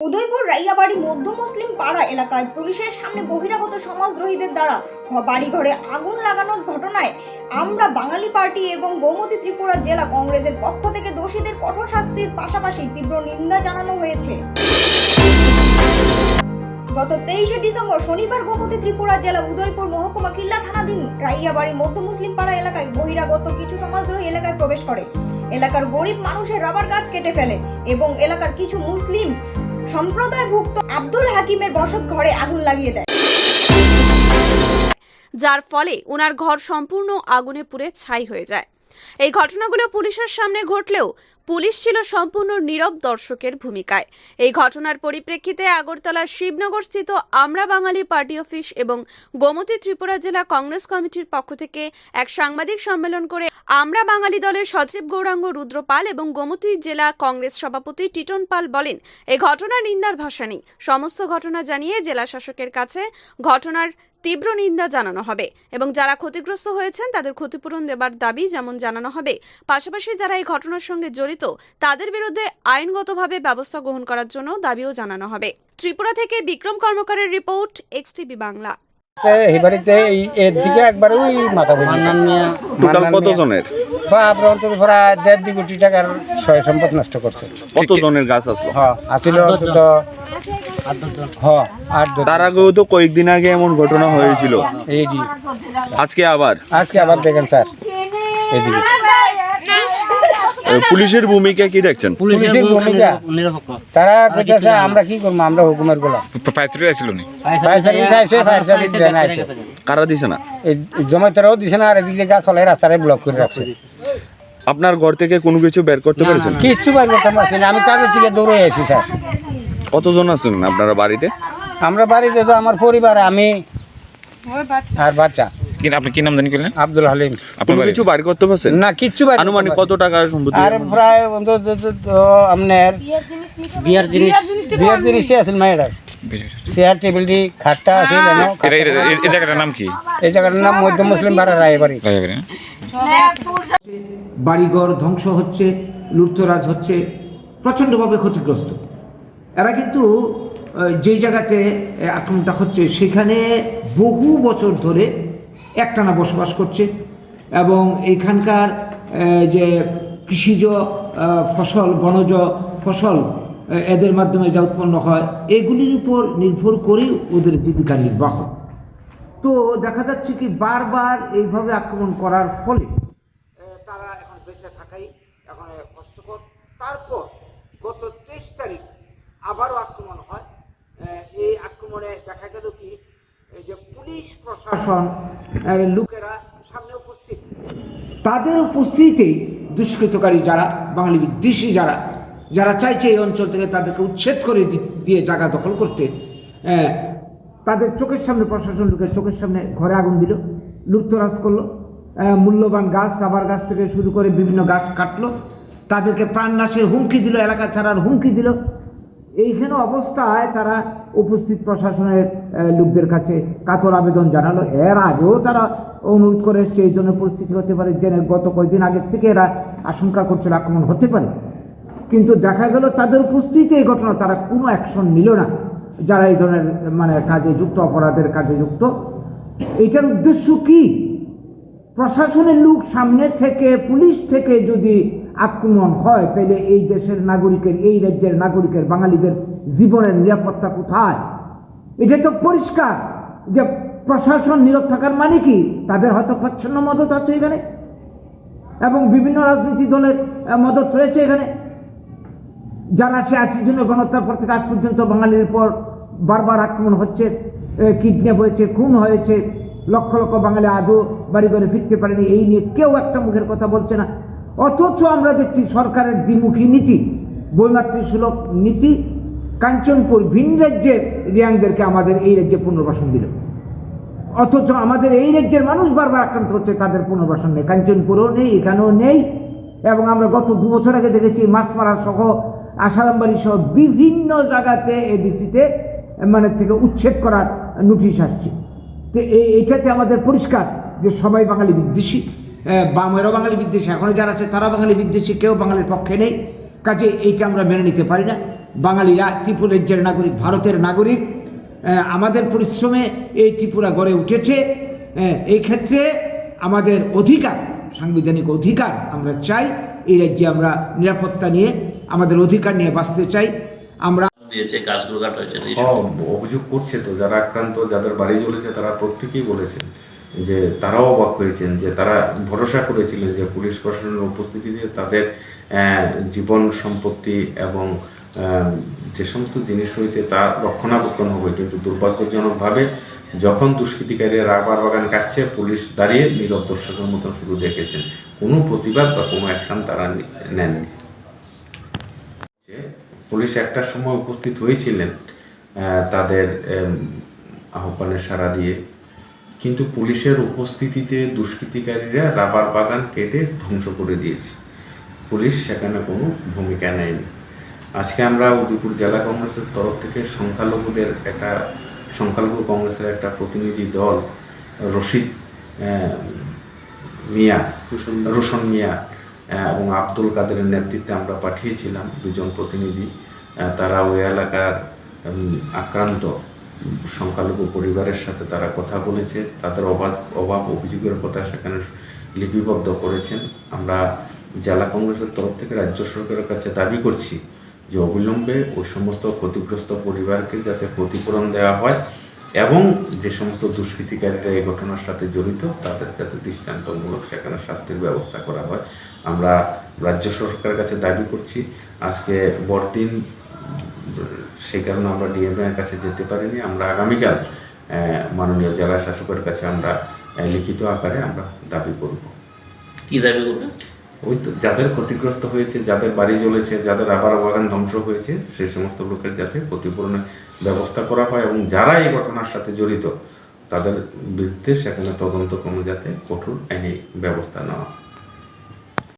উদয়পুর রাইয়াবাড়ি মধ্য মুসলিম পাড়া এলাকায় পুলিশের সামনে বহিরাগত সমাজদ্রোহীদের দ্বারা বাড়িঘরে আগুন লাগানোর ঘটনায় আমরা বাঙালি পার্টি এবং গোমতী ত্রিপুরা জেলা কংগ্রেসের পক্ষ থেকে দোষীদের কঠোর শাস্তির পাশাপাশি তীব্র নিন্দা জানানো হয়েছে। গত তেইশে ডিসেম্বর শনিবার গোমতী ত্রিপুরা জেলা উদয়পুর মহকুমা কিল্লা থানাধীন রাইয়াবাড়ি মধ্য মুসলিম পাড়া এলাকায় বহিরাগত কিছু সমাজদ্রোহী এলাকায় প্রবেশ করে। এলাকার গরিব মানুষের রাবার গাছ কেটে ফেলে এবং এলাকার কিছু মুসলিম সম্প্রদায়ভুক্ত আব্দুল হাকিমের বসত ঘরে আগুন লাগিয়ে দেয়। যার ফলে ওনার ঘর সম্পূর্ণ আগুনে পুড়ে ছাই হয়ে যায়। এই ঘটনাগুলো পুলিশের সামনে ঘটলেও পুলিশ ছিল সম্পূর্ণ নীরব দর্শকের ভূমিকায়। এই ঘটনার পরিপ্রেক্ষিতে আগরতলার শিবনগর স্থিত আমরা বাঙালি পার্টি অফিস এবং গোমতী ত্রিপুরা জেলা কংগ্রেস কমিটির পক্ষ থেকে এক সাংবাদিক সম্মেলন করে আমরা বাঙালি দলের সচিব গৌরাঙ্গ রুদ্রপাল এবং গোমতী জেলা কংগ্রেস সভাপতি টিটন পাল বলেন এই ঘটনার নিন্দার ভাষা নেই। সমস্ত ঘটনা জানিয়ে জেলা শাসকের কাছে ঘটনার তীব্র নিন্দা জানানো হবে এবং যারা ক্ষতিগ্রস্ত হয়েছেন তাদের ক্ষতিপূরণ দেবার দাবি যেমন জানানো হবে পাশাপাশি যারা এই ঘটনার সঙ্গে জড়িত তাদের বিরুদ্ধে আইনগতভাবে ব্যবস্থা গ্রহণ করার জন্য দাবিও জানানো হবে। ত্রিপুরা থেকে বিক্রম কর্মকারের রিপোর্ট এক্সটিভি বাংলা। এই বাড়িতে এই এর দিকে একবার ওই মাথা টোটাল কত জনের বাপরে অন্তত প্রায় দেড় দুই কোটি টাকার সম্পদ নষ্ট করছে। কত জনের গাছ আসলো? হ আছিল অন্তত হ আট তার আগেও তো কয়েকদিন আগে এমন ঘটনা হয়েছিল। এই আজকে আবার? আজকে আবার দেখেন স্যার। পুলিশের ভূমিকা কি দেখছেন? পুলিশের ভূমিকা তারা কইতেছে আমরা কি করব? আমরা হুকুমের গোলাম। ফায়ার সার্ভিস আসছিল নি? ফায়ার সার্ভিস আইছে ফায়ার সার্ভিস দেন আইছে কারা দিছে না? এই জমাইতারাও দিছে না আর এদিকে গাছ ফলাই রাস্তায় ব্লক করে রাখছে। আপনার ঘর থেকে কোনো কিছু বের করতে পেরেছেন? কিচ্ছু পারব পারছি না আমি কাজের থেকে দৌড়ে আছি স্যার। কতজন আসলেন আপনারা বাড়িতে? আমরা বাড়িতে তো আমার পরিবার আমি আর বাচ্চা। কিন্তু আপনি কি নাম জানি করলেন? আব্দুল হালিম। বাড়ি? কিছু বাড়ি করতে পারছেন? না কিচ্ছু বাইর আনুমানিক কত টাকার সম্পত্তি আর প্রায় অন্তত আপনার বিয়ার জিনিস বিয়ের জিনিসটি আছিল মায়ের চেয়ার টেবিলটি খাটটা এটা এটা- এই- জায়গাটার নাম কি? এই জায়গাটার নাম মধ্য মুসলিম ভাড়া রায়বাড়ি। না? বাড়িঘর ধ্বংস হচ্ছে লুটতরাজ হচ্ছে প্রচণ্ডভাবে ক্ষতিগ্রস্ত। এরা কিন্তু যেই জায়গাতে আক্রমণটা হচ্ছে সেখানে বহু বছর ধরে একটানা বসবাস করছে এবং এইখানকার আহ, যে কৃষিজ ফসল বনজ ফসল এদের মাধ্যমে যা উৎপন্ন হয় এগুলির উপর নির্ভর করেই ওদের জীবিকা নির্বাহ। তো দেখা যাচ্ছে কি বারবার এইভাবে আক্রমণ করার ফলে তারা এখন বেঁচে থাকাই এখন কষ্টকর। তারপর গত তেইশ তারিখ আবারও আক্রমণ হয়। এই আক্রমণে দেখা গেল কি যে পুলিশ প্রশাসন লোকেরা সামনে উপস্থিত। তাদের উপস্থিতিতেই দুষ্কৃতকারী যারা বাঙালি বিদ্বেষী যারা যারা চাইছে এই অঞ্চল থেকে তাদেরকে উচ্ছেদ করে দিয়ে জায়গা দখল করতে তাদের চোখের সামনে প্রশাসন লোকের চোখের সামনে ঘরে আগুন দিল লুপ্তরাজ করল মূল্যবান গাছ রাবার গাছ থেকে শুরু করে বিভিন্ন গাছ কাটলো তাদেরকে প্রাণনাশের হুমকি দিল এলাকা ছাড়ার হুমকি দিল এইখানে অবস্থায় তারা উপস্থিত প্রশাসনের লোকদের কাছে কাতর আবেদন জানালো। এর আগেও তারা অনুরোধ করে এসছে, এই জন্য পরিস্থিতি হতে পারে জেনে গত কয়েকদিন আগের থেকে এরা আশঙ্কা করছিল আক্রমণ হতে পারে। কিন্তু দেখা গেল তাদের উপস্থিতিতে এই ঘটনা, তারা কোনো অ্যাকশন নিল না। যারা এই ধরনের মানে কাজে যুক্ত, অপরাধের কাজে যুক্ত। এটার উদ্দেশ্য কি? প্রশাসনের লোক সামনে থেকে, পুলিশ থেকে যদি আক্রমণ হয় তাহলে এই দেশের নাগরিকের, এই রাজ্যের নাগরিকের বাঙালিদের জীবনের নিরাপত্তা কোথায়? এটা তো পরিষ্কার যে প্রশাসন নীরব থাকার মানে কি? তাদের হয়তো প্রচ্ছন্ন মদত আছে এখানে। এবং বিভিন্ন রাজনীতি দলের মদত রয়েছে এখানে। যারা সে আশির জন্য গণহত্যার পর থেকে আজ পর্যন্ত বাঙালির উপর বারবার আক্রমণ হচ্ছে কিডন্যাপ হয়েছে, খুন হয়েছে, লক্ষ লক্ষ বাঙালি আদৌ বাড়ি ঘরে ফিরতে পারেনি, এই নিয়ে কেউ একটা মুখের কথা বলছে না। অথচ আমরা দেখছি সরকারের দ্বিমুখী নীতি, বৈমাতৃ সুলভ নীতি, কাঞ্চনপুর ভিন রাজ্যের রিয়াংদেরকে আমাদের এই রাজ্যে পুনর্বাসন দিল। অথচ আমাদের এই রাজ্যের মানুষ বারবার আক্রান্ত হচ্ছে, তাদের পুনর্বাসন নেই। কাঞ্চনপুরও নেই, এখানেও নেই। এবং আমরা গত দু বছর আগে দেখেছি মাছমারা সহ আসারামবাড়ি সহ বিভিন্ন জায়গাতে এডিসিতে মানে থেকে উচ্ছেদ করার নোটিশ আসছে। তো এই- এইটাতে আমাদের পরিষ্কার যে সবাই বাঙালি বিদ্বেষী। বামেরও বাঙালি বিদ্বেষী। এখনও যারা আছে তারা বাঙালি বিদ্বেষী কেউ বাঙালির পক্ষে নেই। কাজে এইটা আমরা মেনে নিতে পারি না। বাঙালিরা ত্রিপুরা রাজ্যের নাগরিক ভারতের নাগরিক আমাদের পরিশ্রমে এই ত্রিপুরা গড়ে উঠেছে। এই ক্ষেত্রে আমাদের অধিকার সাংবিধানিক অধিকার আমরা চাই। এই রাজ্যে আমরা নিরাপত্তা নিয়ে আমাদের অধিকার নিয়ে বাঁচতে চাই। আমরা দিয়েছে গাছগুলো কাটা হয়েছে এই সব। অভিযোগ করছে তো যারা আক্রান্ত যাদের বাড়ি জ্বলেছে তারা প্রত্যেকেই বলেছেন। যে তারাও অবাক হয়েছেন, যে তারা ভরসা করেছিলেন যে পুলিশ প্রশাসনের উপস্থিতিতে তাদের জীবন সম্পত্তি এবং যে সমস্ত জিনিস রয়েছে তা রক্ষণাবেক্ষণ হবে। কিন্তু দুর্ভাগ্যজনকভাবে যখন দুষ্কৃতিকারীরা রাবার বাগান কাটছে, পুলিশ দাঁড়িয়ে নীরব দর্শকের মতন শুধু দেখেছেন। কোনো প্রতিবাদ বা কোনো অ্যাকশন তারা নেননি। পুলিশ একটা সময় উপস্থিত হয়েছিলেন তাদের আহ্বানে সাড়া দিয়ে কিন্তু পুলিশের উপস্থিতিতে দুষ্কৃতিকারীরা রাবার বাগান কেটে ধ্বংস করে দিয়েছে। পুলিশ সেখানে কোনো ভূমিকা নেয়নি। আজকে আমরা উদয়পুর জেলা কংগ্রেসের তরফ থেকে সংখ্যালঘুদের একটা সংখ্যালঘু কংগ্রেসের একটা প্রতিনিধি দল রশিদ মিয়া রোশন মিয়া। এবং আব্দুল কাদেরের নেতৃত্বে আমরা পাঠিয়েছিলাম দুজন প্রতিনিধি। তারা ওই এলাকার আক্রান্ত। সংখ্যালঘু পরিবারের সাথে তারা কথা বলেছে। তাদের অভাব অভাব অভিযোগের কথা সেখানে লিপিবদ্ধ করেছেন। আমরা জেলা কংগ্রেসের তরফ থেকে রাজ্য সরকারের কাছে দাবি করছি যে অবিলম্বে ওই সমস্ত ক্ষতিগ্রস্ত পরিবারকে যাতে ক্ষতিপূরণ দেওয়া হয় এবং যে সমস্ত দুষ্কৃতিকারীরা এই ঘটনার সাথে জড়িত, তাদের যাতে দৃষ্টান্তমূলক সেখানে শাস্তির ব্যবস্থা করা হয়। আমরা রাজ্য সরকারের কাছে দাবি করছি, আজকে বড়দিন সেই কারণে আমরা ডিএমএ এর কাছে যেতে পারিনি। আমরা আগামীকাল মাননীয় জেলা শাসকের কাছে আমরা লিখিত আকারে আমরা দাবি করব। কি দাবি করবে? ওই তো যাদের ক্ষতিগ্রস্ত হয়েছে যাদের বাড়ি জ্বলেছে যাদের আবার বাগান ধ্বংস হয়েছে সেই সমস্ত লোকের যাতে ক্ষতিপূরণের ব্যবস্থা করা হয় এবং যারা এই ঘটনার সাথে জড়িত তাদের বিরুদ্ধে সেখানে তদন্ত কোনো যাতে কঠোর আইনি ব্যবস্থা নেওয়া।